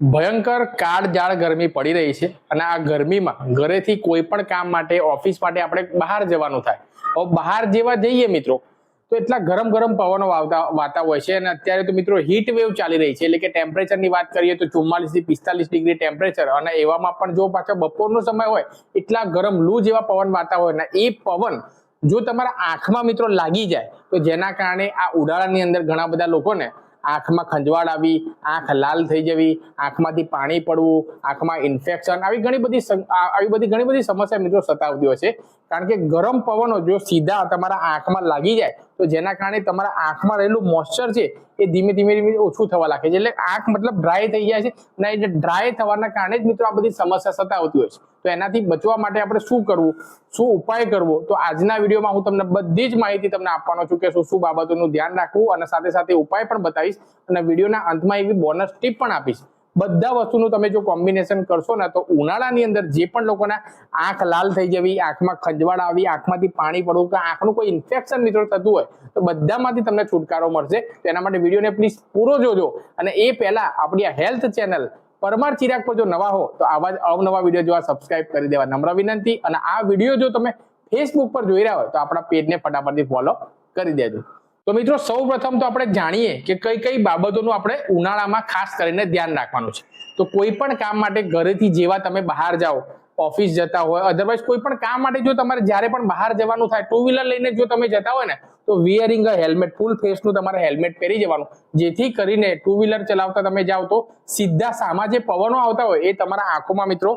ભયંકર કાળજાળ ગરમી પડી રહી છે અને આ ગરમીમાં ઘરેથી કોઈ પણ કામ માટે, ઓફિસ માટે આપણે બહાર જવાનું થાય. હવે બહાર જેવા જઈએ મિત્રો, તો એટલા ગરમ ગરમ પવનો વાવતા, વાતા હોય છે અને અત્યારે તો મિત્રો હીટ વેવ ચાલી રહી છે. એટલે કે ટેમ્પરેચરની વાત કરીએ તો ચુમ્માલીસથી પિસ્તાલીસ ડિગ્રી ટેમ્પરેચર અને એવામાં પણ જો પાછા બપોરનો સમય હોય, એટલા ગરમ લૂ જેવા પવન વાતા હોય. ને એ પવન જો તમારા આંખમાં મિત્રો લાગી જાય, તો જેના કારણે આ ઉડાળાની અંદર ઘણા બધા લોકોને આંખમાં ખંજવાળ આવી, આંખ લાલ થઈ જવી, આંખમાંથી પાણી પડવું, આંખમાં ઇન્ફેક્શન આવી ઘણી બધી આવી બધી ઘણી બધી સમસ્યા મિત્રો સતાવતી હોય છે. કારણ કે ગરમ પવનો જો સીધા તમારા આંખમાં લાગી જાય, તો જેના કારણે તમારા આંખમાં રહેલું મોઇશ્ચર છે એ ધીમે ધીમે ધીમે ઓછું થવા લાગે છે. એટલે આંખ મતલબ ડ્રાય થઈ જાય છે અને એ ડ્રાય થવાના કારણે જ મિત્રો આ બધી સમસ્યા સતાવતી હોય છે. તો એનાથી બચવા માટે આપણે શું કરવું? શું ઉપાય કરવો? તો આજના વિડીયોમાં હું તમને બધી જ માહિતી તમને આપવાનો છું કે શું શું બાબતોનું ધ્યાન રાખવું અને સાથે સાથે ઉપાય પણ બતાવીશ અને વિડીયોના અંતમાં એવી બોનસ ટીપ પણ આપીશ. બધા વસ્તુનું તમે જો કોમ્બિનેશન કરશો ને, તો ઉનાળાની અંદર જે પણ લોકોના આંખ લાલ થઈ જવી, આંખમાં ખંજવાળ આવી, આંખમાંથી પાણી પડવું કે આંખનું કોઈ ઇન્ફેક્શન મિત્રો થતું હોય, તો બધામાંથી તમને છુટકારો મળશે. તો એના માટે વિડીયોને પ્લીઝ પૂરો જોજો. અને એ પહેલા આપણી આ હેલ્થ ચેનલ પરમાર ચિરાગ પર જો નવા હો, તો આવા જ અવનવા વીડિયો જોવા સબસ્ક્રાઇબ કરી દેવા. નમ્ર વિનંતી. અને આ વીડિયો જો તમે ફેસબુક પર જોઈ રહ્યા હોય, તો આપણા પેજને ફટાફટથી ફોલો કરી દેજો. તો મિત્રો સૌ પ્રથમ તો આપણે જાણીએ કે કઈ કઈ બાબતોનું આપણે ઉનાળામાં ખાસ કરીને ધ્યાન રાખવાનું છે. તો કોઈ પણ કામ માટે ઘરેથી જેવા તમે બહાર જાઓ, ઓફિસ જતા હોય અધરવાઇઝ કોઈ પણ કામ માટે જો તમારે જ્યારે પણ બહાર જવાનું થાય ટુ વ્હીલર લઈને જો તમે જતા હોય ને, તો વિયરિંગ અ હેલ્મેટ ફૂલ ફેસનું તમારે હેલ્મેટ પહેરી જવાનું. જેથી કરીને ટુ વ્હીલર ચલાવતા તમે જાઓ તો સીધા સામા જે પવનો આવતા હોય એ તમારા આંખોમાં મિત્રો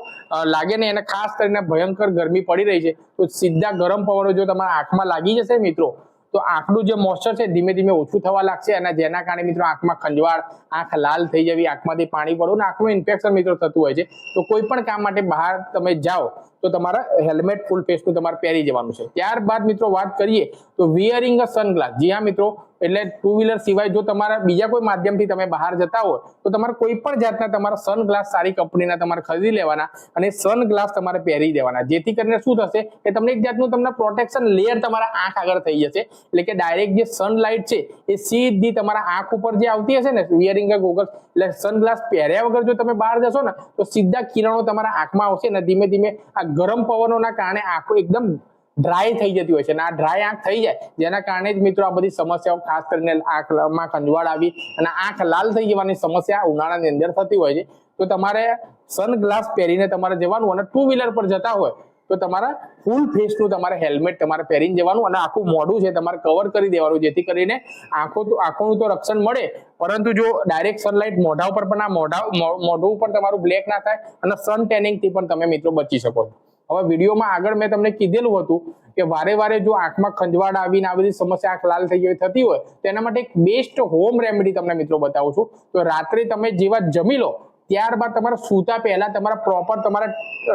લાગે ને એને ખાસ કરીને ભયંકર ગરમી પડી રહી છે, તો સીધા ગરમ પવનો જો તમારા આંખમાં લાગી જશે મિત્રો તો આંખનું જે મોઇશ્ચર છે, ધીમે ધીમે ઓછું થવા લાગશે અને જેના કારણે મિત્રો આંખમાં ખંજવાળ, આંખ લાલ થઈ જવી, આંખમાંથી પાણી પડવું અને આંખનું ઇન્ફેક્શન મિત્રો થતું હોય છે. તો કોઈ પણ કામ માટે બહાર તમે જાઓ તો તમારા હેલ્મેટ ફૂલ ફેસનું તમારે પહેરી જવાનું છે. ત્યારબાદ મિત્રો વાત કરીએ તો વિયરિંગ અ સનગ્લાસ જી હા મિત્રો, એટલે ટુ વ્હીલર સિવાય જો તમારા બીજા કોઈ માધ્યમથી તમે બહાર જતા હોય, તો તમારે કોઈ પણ જાતના તમારા સનગ્લાસ સારી કંપનીના તમારે ખરીદી લેવાના અને સનગ્લાસ તમારે પહેરી દેવાના. જેથી કરીને શું થશે કે તમને એક જાતનું તમને પ્રોટેક્શન લેયર તમારા આંખ આગળ થઈ જશે. એટલે કે ડાયરેક્ટ જે સનલાઇટ છે, એ સીધી તમારા આંખ ઉપર જે આવતી હશે ને વિયરિંગ ગોગલ્સ એટલે સનગ્લાસ પહેર્યા વગર જો તમે બહાર જશો ને, તો સીધા કિરણો તમારા આંખમાં આવશે ને ધીમે ધીમે આ ગરમ પવનોના કારણે આંખો એકદમ ડ્રાય થઈ જતી હોય છે. અને આ ડ્રાય આંખ થઈ જાય, જેના કારણે જ મિત્રો આ બધી સમસ્યાઓ ખાસ કરીને આંખમાં ખંજવાળ આવી અને આંખ લાલ થઈ જવાની સમસ્યા ઉનાળાની અંદર થતી હોય છે. તો તમારે સનગ્લાસ પહેરીને તમારે જવાનું અને ટુ વ્હીલર પર જતા હોય, તો તમારા ફૂલ ફેસનું તમારે હેલ્મેટ તમારે પહેરીને જવાનું અને આખું મોઢું છે તમારે કવર કરી દેવાનું, જેથી કરીને આંખો તો, આંખોનું તો રક્ષણ મળે. પરંતુ જો ડાયરેક્ટ સનલાઇટ મોઢા ઉપર પણ આ મોઢા મોઢું પણ તમારું બ્લેક ના થાય અને સન ટેનિંગથી પણ તમે મિત્રો બચી શકો છો. હવે વિડીયોમાં આગળ મેં તમને કીધેલું હતું કે વારે વારે જો આંખમાં ખંજવાળ આવીને આ બધી સમસ્યા આંખ લાલ થઈ ગઈ થતી હોય, તો એના માટે એક બેસ્ટ હોમ રેમેડી તમને મિત્રો બતાવું છું. તો રાત્રે તમે જેવા જમી લો, ત્યારબાદ તમારે સૂતા પહેલા તમારા પ્રોપર તમારા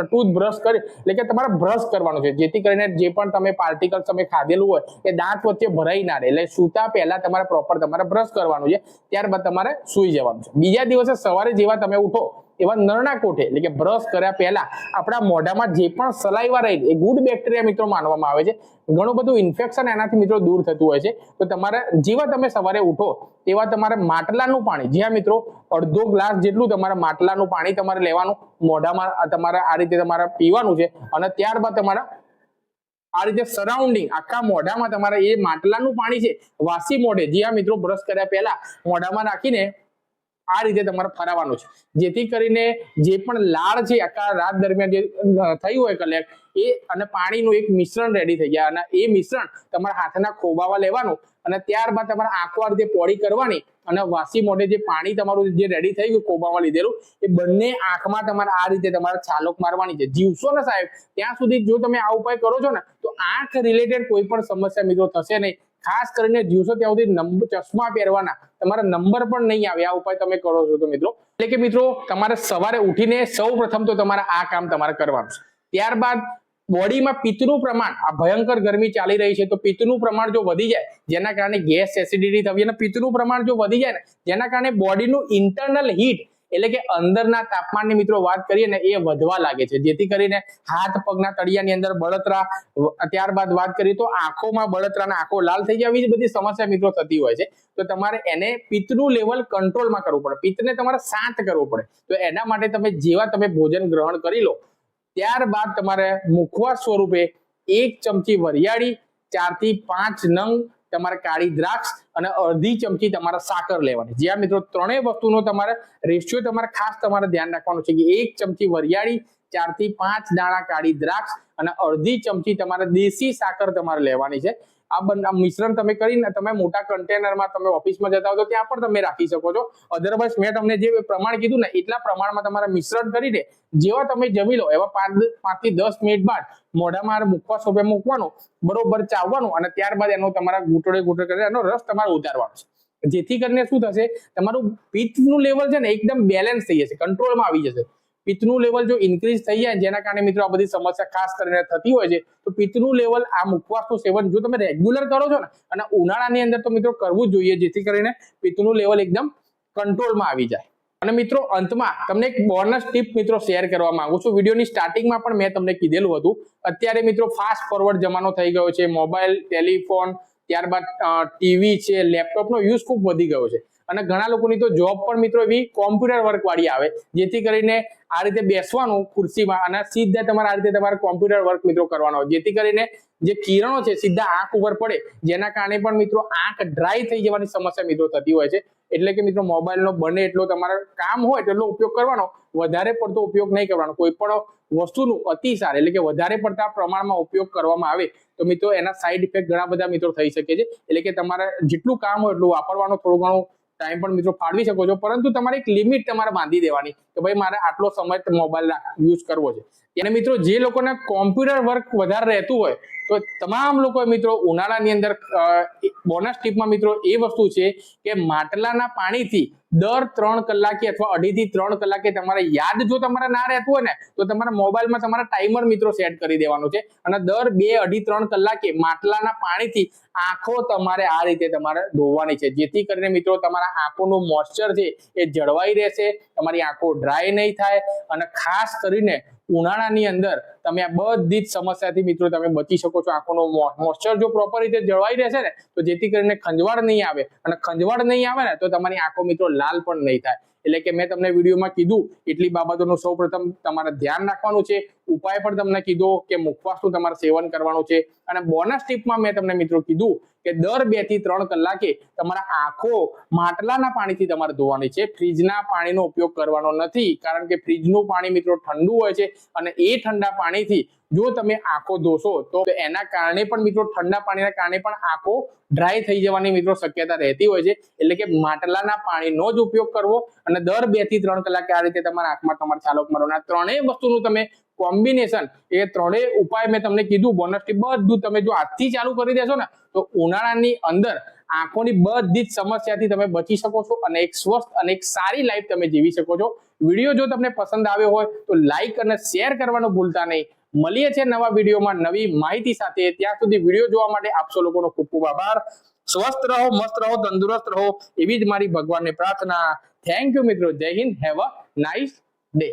ટૂથ બ્રશ કરી, એટલે કે તમારે બ્રશ કરવાનું છે, જેથી કરીને જે પણ તમે પાર્ટિકલ તમે ખાધેલું હોય, એ દાંત વચ્ચે ભરાઈ ના રહે. એટલે સૂતા પહેલા તમારે પ્રોપર તમારે બ્રશ કરવાનું છે, ત્યારબાદ તમારે સૂઈ જવાનું છે. બીજા દિવસે સવારે જેવા તમે ઉઠો એવા નરના કોઠે, એટલે કે બ્રશ કર્યા પહેલા આપણા મોઢામાં જે પણ સલાઈવા રહી એ ગુડ બેક્ટેરિયા મિત્રો માનવામાં આવે છે. ઘણું બધું ઇન્ફેક્શન એનાથી મિત્રો દૂર થતું હોય છે. તો તમારે જેવા તમે સવારે ઉઠો, તેવા તમારે માટલાનું પાણી, જ્યાં મિત્રો અડધો ગ્લાસ જેટલું તમારે માટલાનું પાણી તમારે લેવાનું, મોઢામાં તમારે આ રીતે તમારે પીવાનું છે, અને ત્યારબાદ તમારે આ રીતે સરાઉન્ડિંગ આખા મોઢામાં તમારે એ માટલાનું પાણી છે, વાસી મોઢે જ્યાં મિત્રો બ્રશ કર્યા પહેલા, મોઢામાં નાખીને આ રીતે તમારે ફરાવવાનું છે. જેથી કરીને જે પણ લાળ છે, આખા રાત દરમિયાન જે થયું હોય કલેક્ટ એ અને પાણીનું એક મિશ્રણ રેડી થઈ ગયા. અને એ મિશ્રણ તમારા હાથના ખોબામાં લેવાનું અને ત્યારબાદ તમારે આંખો આ રીતે પોળી કરવાની અને વાસી મોઢે જે પાણી તમારું જે રેડી થઈ ગયું, ખોબામાં લીધેલું, એ બંને આંખમાં તમારે આ રીતે તમારે છાલોક મારવાની છે. જીવશો ને સાહેબ? ત્યાં સુધી જો તમે આ ઉપાય કરો છો ને, તો આંખ રિલેટેડ કોઈ પણ સમસ્યા મિત્રો થશે નહીં. ખાસ કરીને દિવસો ત્યાં સુધી ચશ્મા પહેરવાના. તમારા નંબર પણ નહીં આવે. આ ઉપાય તમે કરો છો તો મિત્રો. એટલે કે મિત્રો, તમારે સવારે ઉઠીને સૌ પ્રથમ તો તમારે આ કામ તમારે કરવાનું છે. ત્યારબાદ બોડીમાં પિત્તનું પ્રમાણ, આ ભયંકર ગરમી ચાલી રહી છે, તો પિત્તનું પ્રમાણ જો વધી જાય, જેના કારણે ગેસ એસિડિટી થવી અને પિત્તનું પ્રમાણ જો વધી જાય ને, જેના કારણે બોડીનું ઇન્ટરનલ હીટ એટલે કે અંદરના તાપમાનની મિત્રો વાત કરીએ ને એ વધવા લાગે છે. જેથી કરીને હાથ પગના તળિયાની અંદર બળતરા ત્યારબાદ વાત કરીએ તો આંખોમાં બળતરા આંખો લાલ થઈ જાય આવી બધી સમસ્યા મિત્રો થતી હોય છે. તો તમારે એને પિત્તનું લેવલ કંટ્રોલમાં કરવું પડે. પિત્તને તમારે શાંત કરવું પડે. તો એના માટે તમે જેવા તમે ભોજન ગ્રહણ કરી લો, ત્યારબાદ તમારે મુખવાસ સ્વરૂપે એક ચમચી વરિયાળી ચારથી પાંચ નંગ તમારે કાળી દ્રાક્ષ અને અડધી ચમચી તમારે સાકર લેવાની. જ્યાં મિત્રો, ત્રણેય વસ્તુનો તમારે રેશિયો તમારે ખાસ તમારે ધ્યાન રાખવાનું છે કે એક ચમચી વરિયાળી ચારથી પાંચ દાણા કાળી દ્રાક્ષ અને અડધી ચમચી તમારે દેશી સાકર તમારે લેવાની છે. આ બંને મિશ્રણ તમે કરીને તમે મોટા કન્ટેનરમાં તમે ઓફિસમાં જતા હો તો ત્યાં પણ તમે રાખી શકો છો. અધરવાઇઝ મેં તમને જે પ્રમાણ કીધું ને એટલા પ્રમાણમાં તમારે મિશ્રણ કરીને જેવા તમે જમી લો, એવા પાંચ પાંચથી દસ મિનિટ બાદ મોઢામાં મૂકવા સોપે મૂકવાનું, બરોબર ચાવવાનું અને ત્યારબાદ એનો તમારા ઘૂંટડે ઘૂંટડે કરીને એનો રસ તમારે ઉતારવાનો છે. જેથી કરીને શું થશે, તમારું પિત્તનું લેવલ છે ને એકદમ બેલેન્સ થઈ જશે કંટ્રોલમાં આવી જશે. પિત્તનું લેવલ જો ઇન્ક્રીઝ થઈ જાય જેના કારણે મિત્રો આ બધી સમસ્યા ખાસ કરીને થતી હોય છે, તો પિત્તનું લેવલ આ મુખવાસનું સેવન જો તમે રેગ્યુલર કરો છો ને, અને ઉનાળાની અંદર તો મિત્રો કરવું જોઈએ, જેથી કરીને પિત્તનું લેવલ એકદમ કંટ્રોલમાં આવી જાય. અને મિત્રો અંતમાં તમને એક બોનસ ટીપ મિત્રો શેર કરવા માંગુ છું. વિડીયોની સ્ટાર્ટિંગમાં પણ મેં તમને કીધેલું હતું. અત્યારે મિત્રો ફાસ્ટ ફોરવર્ડ જમાનો થઈ ગયો છે મોબાઈલ ટેલિફોન ત્યારબાદ ટીવી છે લેપટોપનો યુઝ ખૂબ વધી ગયો છે. અને ઘણા લોકોની તો જોબ પણ મિત્રો એવી કોમ્પ્યુટર વર્કવાળી આવે, જેથી કરીને આ રીતે બેસવાનું ખુરશીમાં અને સીધા તમારે આ રીતે તમારે કોમ્પ્યુટર વર્ક મિત્રો કરવાનો જેથી કરીને જે કિરણો છે સીધા આંખ ઉપર પડે, જેના કારણે પણ મિત્રો આંખ ડ્રાય થઈ જવાની સમસ્યા મિત્રો થતી હોય છે. એટલે કે મિત્રો મોબાઈલનો બને એટલો તમારે કામ હોય એટલો ઉપયોગ કરવાનો. વધારે પડતો ઉપયોગ નહીં કરવાનો. કોઈ પણ વસ્તુનું અતિસાર એટલે કે વધારે પડતા પ્રમાણમાં ઉપયોગ કરવામાં આવે તો મિત્રો એના સાઈડ ઇફેક્ટ ઘણા બધા મિત્રો થઈ શકે છે. એટલે કે તમારે જેટલું કામ હોય એટલું વાપરવાનું, થોડું ઘણું ટાઈમ પણ મિત્રો ફાળવી શકો છો. પરંતુ તમારે એક લિમિટ તમારે બાંધી દેવાની કે ભાઈ મારે આટલો સમય મોબાઈલ યુઝ કરવો છે. અને મિત્રો જે લોકોને કોમ્પ્યુટર વર્ક વધારે રહેતું હોય, તો તમામ લોકો મિત્રો ઉનાળાની અંદર બોનસ ટીપમાં મિત્રો એ વસ્તુ છે કે માટલાના પાણીથી દર ત્રણ કલાકે અથવા અઢીથી ત્રણ કલાકે તમારે યાદ જો તમારે ના રહેતું હોય ને, તો તમારા મોબાઈલમાં તમારા ટાઈમર મિત્રો સેટ કરી દેવાનું છે. અને દર બે અઢી ત્રણ કલાકે માટલાના પાણીથી આંખો તમારે આ રીતે તમારે ધોવાની છે. જેથી કરીને મિત્રો તમારા આંખોનું મોઇશ્ચર છે એ જળવાઈ રહેશે, તમારી આંખો ડ્રાય નહીં થાય અને ખાસ કરીને ઉનાળાની અંદર તમે આ બધી જ સમસ્યાથી મિત્રો તમે બચી શકો છો. આંખોનો મોઇશ્ચર જો પ્રોપર રીતે જળવાઈ રહેશે ને, તો જેથી કરીને ખંજવાળ નહીં આવે. અને ખંજવાળ નહીં આવે ને, તો તમારી આંખો મિત્રો લાલ પણ નહીં થાય. એટલે કે મેં તમને વિડીયોમાં કીધું, એટલી બાબતોનું સૌ તમારે ધ્યાન રાખવાનું છે. ઉપાય પણ તમને કીધો કે મુખવાસનું તમારે સેવન કરવાનું છે. અને બોનસ ટીપમાં મેં તમને મિત્રો કીધું કે દર બેથી ત્રણ કલાકે તમારા આંખો માટલાના પાણીથી તમારે ધોવાની છે. ફ્રીજના પાણીનો ઉપયોગ કરવાનો નથી. કારણ કે ફ્રીજનું પાણી મિત્રો ઠંડુ હોય છે અને એ ઠંડા પાણીથી જો તમે આંખો ધોશો, તો એના કારણે પણ મિત્રો ઠંડા પાણીના કારણે પણ આંખો ડ્રાય થઈ જવાની મિત્રો શક્યતા રહેતી હોય છે. એટલે કે માટલાના પાણીનો જ ઉપયોગ કરવો અને દર બેથી ત્રણ કલાકે આ રીતે તમારા આંખમાં તમારે છાલક મારો આ ત્રણેય વસ્તુનું તમે કોમ્બિનેશન એ ત્રણેય ઉપાય મેં તમને કીધું બોનસ ટીપ બધું તમે જો આજથી ચાલુ કરી દેશો ને, તો ઉનાળાની અંદર આંખોની બધી જ સમસ્યાથી તમે બચી શકો છો અને એક સ્વસ્થ અને એક સારી લાઈફ તમે જીવી શકો છો. વીડિયો જો તમને પસંદ આવ્યો હોય તો લાઈક અને શેર કરવાનું ભૂલતા નહીં. મળીએ છીએ નવા વિડીયોમાં નવી માહિતી સાથે. ત્યાં સુધી વીડિયો જોવા માટે આપસો લોકોનો ખૂબ ખૂબ આભાર. સ્વસ્થ રહો, મસ્ત રહો, તંદુરસ્ત રહો એવી જ મારી ભગવાનની પ્રાર્થના. થેન્ક યુ મિત્રો. Jai Hind. Have a nice day